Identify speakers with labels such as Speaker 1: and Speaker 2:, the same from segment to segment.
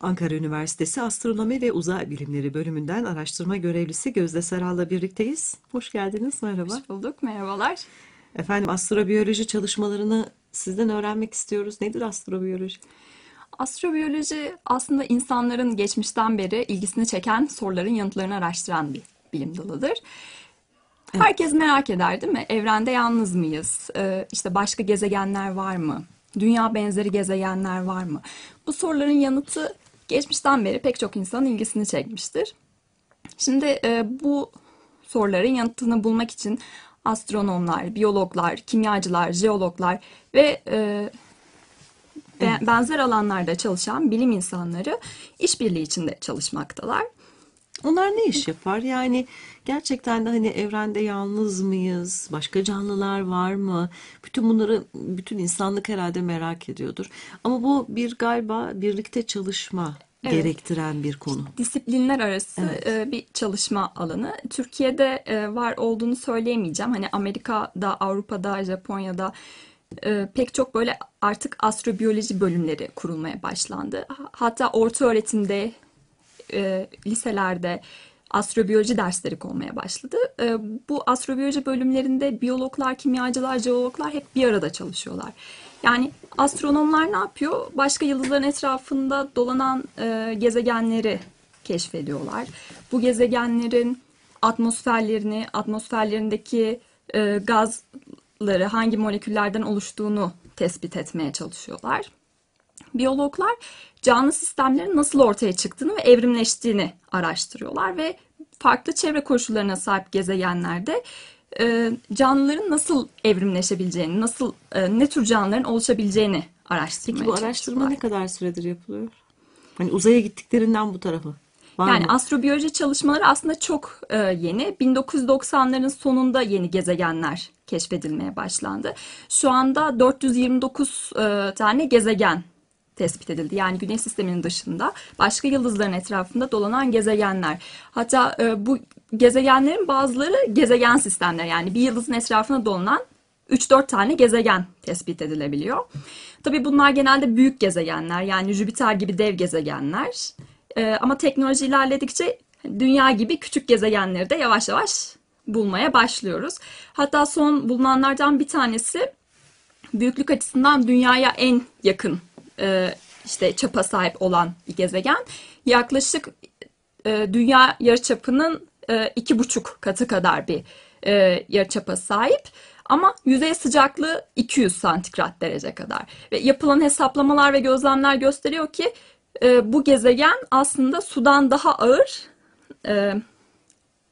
Speaker 1: Ankara Üniversitesi Astronomi ve Uzay Bilimleri bölümünden araştırma görevlisi Gözde Saral'la birlikteyiz. Hoş geldiniz, merhaba.
Speaker 2: Hoş bulduk, merhabalar.
Speaker 1: Efendim astrobiyoloji çalışmalarını sizden öğrenmek istiyoruz. Nedir astrobiyoloji?
Speaker 2: Astrobiyoloji aslında insanların geçmişten beri ilgisini çeken soruların yanıtlarını araştıran bir bilim dalıdır. Herkes merak eder değil mi? Evrende yalnız mıyız? Ee, işte başka gezegenler var mı? Dünya benzeri gezegenler var mı? Bu soruların yanıtı geçmişten beri pek çok insanın ilgisini çekmiştir. Şimdi e, bu soruların yanıtını bulmak için astronomlar, biyologlar, kimyacılar, jeologlar ve e, be- benzer alanlarda çalışan bilim insanları işbirliği içinde çalışmaktalar.
Speaker 1: Onlar ne iş yapar? Yani gerçekten de hani evrende yalnız mıyız? Başka canlılar var mı? Bütün bunları bütün insanlık herhalde merak ediyordur. Ama bu bir galiba birlikte çalışma
Speaker 2: Evet.
Speaker 1: gerektiren bir konu.
Speaker 2: disiplinler arası e, bir çalışma alanı. Türkiye'de e, var olduğunu söyleyemeyeceğim. Hani Amerika'da, Avrupa'da, Japonya'da e, pek çok böyle artık astrobiyoloji bölümleri kurulmaya başlandı. Ha- Hatta orta öğretimde, e, liselerde astrobiyoloji dersleri konmaya başladı. E, bu astrobiyoloji bölümlerinde biyologlar, kimyacılar, jeologlar hep bir arada çalışıyorlar. Yani astronomlar ne yapıyor? Başka yıldızların etrafında dolanan e, gezegenleri keşfediyorlar. Bu gezegenlerin atmosferlerini, atmosferlerindeki e, gazları hangi moleküllerden oluştuğunu tespit etmeye çalışıyorlar. Biyologlar canlı sistemlerin nasıl ortaya çıktığını ve evrimleştiğini araştırıyorlar ve farklı çevre koşullarına sahip gezegenlerde e, canlıların nasıl evrimleşebileceğini, nasıl e, ne tür canlıların oluşabileceğini araştırmaya
Speaker 1: Peki bu araştırma ne kadar süredir yapılıyor? Hani uzaya gittiklerinden bu tarafa. Var
Speaker 2: Yani
Speaker 1: mı?
Speaker 2: astrobiyoloji çalışmaları aslında çok e, yeni. 1990'ların sonunda yeni gezegenler keşfedilmeye başlandı. Şu anda 429 e, tane gezegen tespit edildi. Yani Güneş sisteminin dışında başka yıldızların etrafında dolanan gezegenler. Hatta e, bu gezegenlerin bazıları gezegen sistemler. Yani bir yıldızın etrafında dolanan 3-4 tane gezegen tespit edilebiliyor. Tabii bunlar genelde büyük gezegenler yani Jüpiter gibi dev gezegenler. Ee, ama teknoloji ilerledikçe dünya gibi küçük gezegenleri de yavaş yavaş bulmaya başlıyoruz. Hatta son bulunanlardan bir tanesi büyüklük açısından dünyaya en yakın e, işte çapa sahip olan bir gezegen. Yaklaşık e, dünya yarıçapının e, iki buçuk katı kadar bir e, yarıçapa sahip. Ama yüzey sıcaklığı 200 santigrat derece kadar. Ve yapılan hesaplamalar ve gözlemler gösteriyor ki e, bu gezegen aslında sudan daha ağır, e,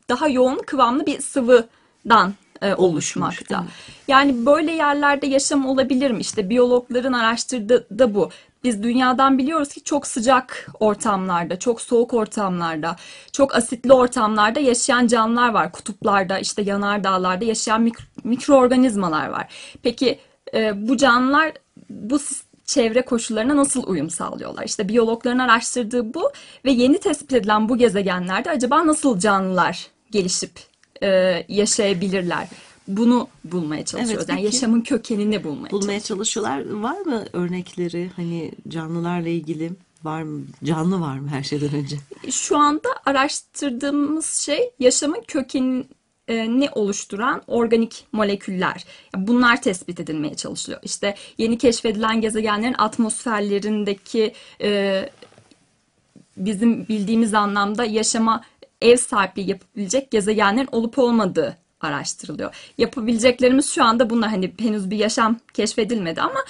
Speaker 2: daha yoğun kıvamlı bir sıvıdan e, oluşmakta.
Speaker 1: evet.
Speaker 2: Yani böyle yerlerde yaşam olabilir mi? İşte biyologların araştırdığı da bu. Biz dünyadan biliyoruz ki çok sıcak ortamlarda, çok soğuk ortamlarda, çok asitli ortamlarda yaşayan canlılar var. Kutuplarda, işte yanardağlarda yaşayan mik- mikroorganizmalar var. Peki e, bu canlılar bu çevre koşullarına nasıl uyum sağlıyorlar? İşte biyologların araştırdığı bu ve yeni tespit edilen bu gezegenlerde acaba nasıl canlılar gelişip e, yaşayabilirler? Bunu bulmaya çalışıyoruz. yani
Speaker 1: peki.
Speaker 2: yaşamın kökenini bulmaya
Speaker 1: Bulmaya çalışıyorlar. Var mı örnekleri hani canlılarla ilgili? Var mı? Canlı var mı her şeyden önce?
Speaker 2: Şu anda araştırdığımız şey yaşamın kökenini oluşturan organik moleküller. Bunlar tespit edilmeye çalışılıyor. İşte yeni keşfedilen gezegenlerin atmosferlerindeki e, bizim bildiğimiz anlamda yaşama ev sahipliği yapabilecek gezegenlerin olup olmadığı araştırılıyor. Yapabileceklerimiz şu anda bunlar hani henüz bir yaşam keşfedilmedi ama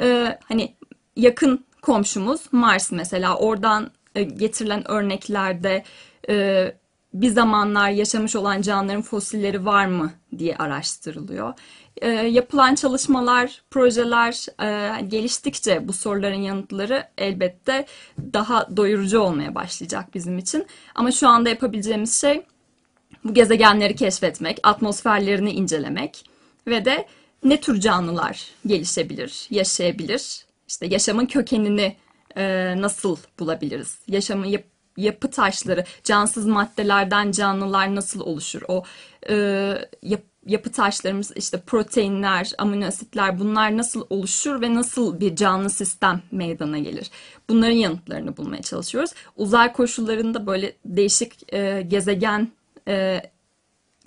Speaker 2: e, hani yakın komşumuz Mars mesela oradan e, getirilen örneklerde e, bir zamanlar yaşamış olan canlıların fosilleri var mı diye araştırılıyor. E, yapılan çalışmalar, projeler e, geliştikçe bu soruların yanıtları elbette daha doyurucu olmaya başlayacak bizim için. Ama şu anda yapabileceğimiz şey bu gezegenleri keşfetmek, atmosferlerini incelemek ve de ne tür canlılar gelişebilir, yaşayabilir, işte yaşamın kökenini e, nasıl bulabiliriz, yaşamın yap- yapı taşları, cansız maddelerden canlılar nasıl oluşur, o e, yap- yapı taşlarımız işte proteinler, amino asitler bunlar nasıl oluşur ve nasıl bir canlı sistem meydana gelir? Bunların yanıtlarını bulmaya çalışıyoruz. Uzay koşullarında böyle değişik e, gezegen e,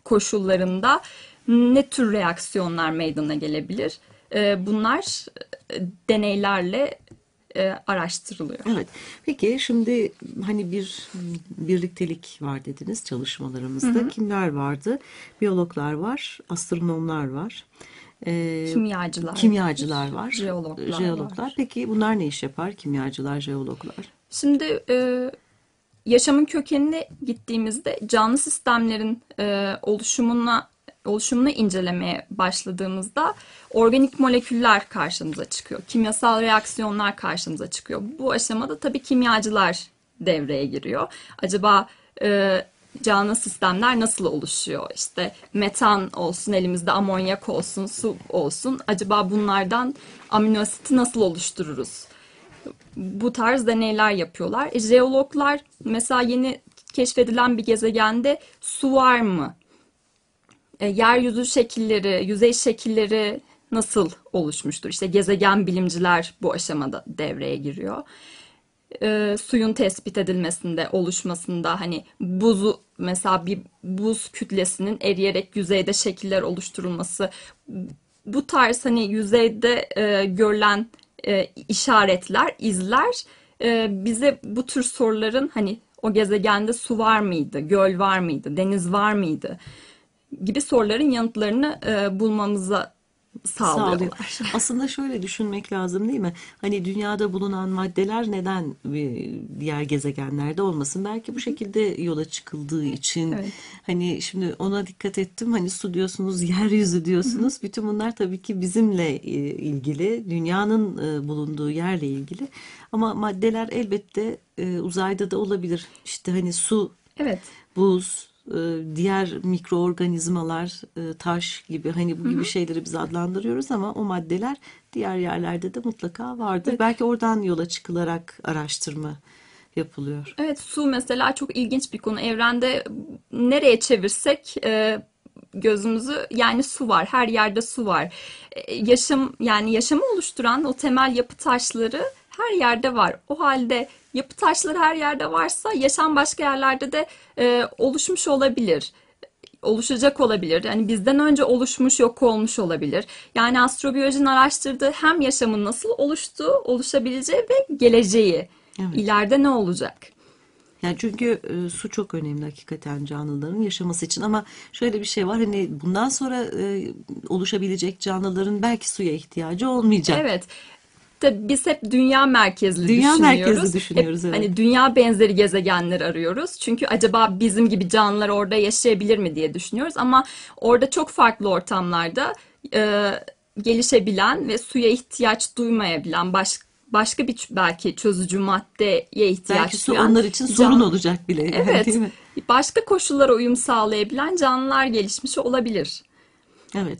Speaker 2: koşullarında ne tür reaksiyonlar meydana gelebilir? E, bunlar e, deneylerle e, araştırılıyor.
Speaker 1: Evet. Peki şimdi hani bir birliktelik var dediniz çalışmalarımızda. Kimler vardı? Biyologlar var, astronomlar var. Ee,
Speaker 2: Kimyacılar,
Speaker 1: kimyacılar var,
Speaker 2: jeologlar
Speaker 1: jeologlar.
Speaker 2: var.
Speaker 1: Peki bunlar ne iş yapar? Kimyacılar, jeologlar.
Speaker 2: Şimdi e, yaşamın kökenine gittiğimizde canlı sistemlerin e, oluşumuna oluşumunu incelemeye başladığımızda organik moleküller karşımıza çıkıyor. Kimyasal reaksiyonlar karşımıza çıkıyor. Bu aşamada tabii kimyacılar devreye giriyor. Acaba e, canlı sistemler nasıl oluşuyor? İşte metan olsun, elimizde amonyak olsun, su olsun. Acaba bunlardan amino asiti nasıl oluştururuz? bu tarz deneyler yapıyorlar. E, jeologlar mesela yeni keşfedilen bir gezegende su var mı? E, yeryüzü şekilleri, yüzey şekilleri nasıl oluşmuştur? İşte gezegen bilimciler bu aşamada devreye giriyor. E, suyun tespit edilmesinde, oluşmasında hani buzu mesela bir buz kütlesinin eriyerek yüzeyde şekiller oluşturulması bu tarz hani yüzeyde e, görülen e, işaretler, izler e, bize bu tür soruların hani o gezegende su var mıydı, göl var mıydı, deniz var mıydı gibi soruların yanıtlarını e, bulmamıza
Speaker 1: sağlıyor. Aslında şöyle düşünmek lazım değil mi? Hani dünyada bulunan maddeler neden diğer gezegenlerde olmasın? Belki bu şekilde yola çıkıldığı için.
Speaker 2: Evet.
Speaker 1: Hani şimdi ona dikkat ettim. Hani su diyorsunuz, yeryüzü diyorsunuz. Bütün bunlar tabii ki bizimle e, ilgili, dünyanın e, bulunduğu yerle ilgili. Ama maddeler elbette e, uzayda da olabilir. İşte hani su,
Speaker 2: Evet.
Speaker 1: buz, diğer mikroorganizmalar, e, taş gibi hani bu gibi şeyleri biz adlandırıyoruz ama o maddeler diğer yerlerde de mutlaka vardır. Belki oradan yola çıkılarak araştırma yapılıyor.
Speaker 2: Evet su mesela çok ilginç bir konu. Evrende nereye çevirsek e, gözümüzü yani su var. Her yerde su var. E, yaşam yani yaşamı oluşturan o temel yapı taşları her yerde var. O halde yapı taşları her yerde varsa yaşam başka yerlerde de e, oluşmuş olabilir oluşacak olabilir. Yani bizden önce oluşmuş, yok olmuş olabilir. Yani astrobiyolojinin araştırdığı hem yaşamın nasıl oluştuğu, oluşabileceği ve geleceği.
Speaker 1: Evet.
Speaker 2: İleride ne olacak?
Speaker 1: Yani çünkü e, su çok önemli hakikaten canlıların yaşaması için ama şöyle bir şey var hani bundan sonra e, oluşabilecek canlıların belki suya ihtiyacı olmayacak.
Speaker 2: Evet. Tabii biz hep dünya merkezli
Speaker 1: Dünya
Speaker 2: düşünüyoruz.
Speaker 1: merkezli düşünüyoruz,
Speaker 2: Hep
Speaker 1: evet.
Speaker 2: Hani dünya benzeri gezegenler arıyoruz. Çünkü acaba bizim gibi canlılar orada yaşayabilir mi diye düşünüyoruz. Ama orada çok farklı ortamlarda e, gelişebilen ve suya ihtiyaç duymayabilen baş, başka bir belki çözücü maddeye ihtiyaç
Speaker 1: Belki su
Speaker 2: duyan
Speaker 1: onlar için
Speaker 2: can-
Speaker 1: sorun olacak bile.
Speaker 2: Evet.
Speaker 1: değil mi?
Speaker 2: Başka koşullara uyum sağlayabilen canlılar gelişmiş olabilir.
Speaker 1: Evet.